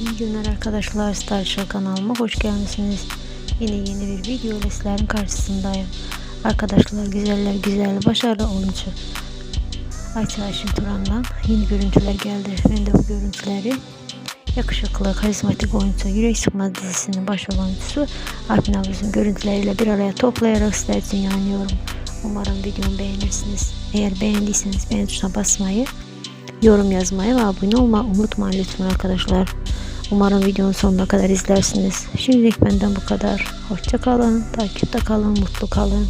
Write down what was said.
İyi günler arkadaşlar. Star Show kanalıma hoş gelmişsiniz. Yine yeni bir video ile sizlerin karşısındayım. Arkadaşlar güzeller güzel başarılı oyuncu Ayça Ayşin Turan'dan yeni görüntüler geldi. Ben de bu görüntüleri yakışıklı, karizmatik oyuncu Yürek Sıkma dizisinin başrol oyuncusu Alpin Avuz'un görüntüleriyle bir araya toplayarak sizler için yayınlıyorum. Umarım videomu beğenirsiniz. Eğer beğendiyseniz beğen tuşuna basmayı, yorum yazmayı ve abone olmayı unutmayın lütfen arkadaşlar. Umarım videonun sonuna kadar izlersiniz. Şimdilik benden bu kadar. Hoşça kalın, takipte kalın, mutlu kalın.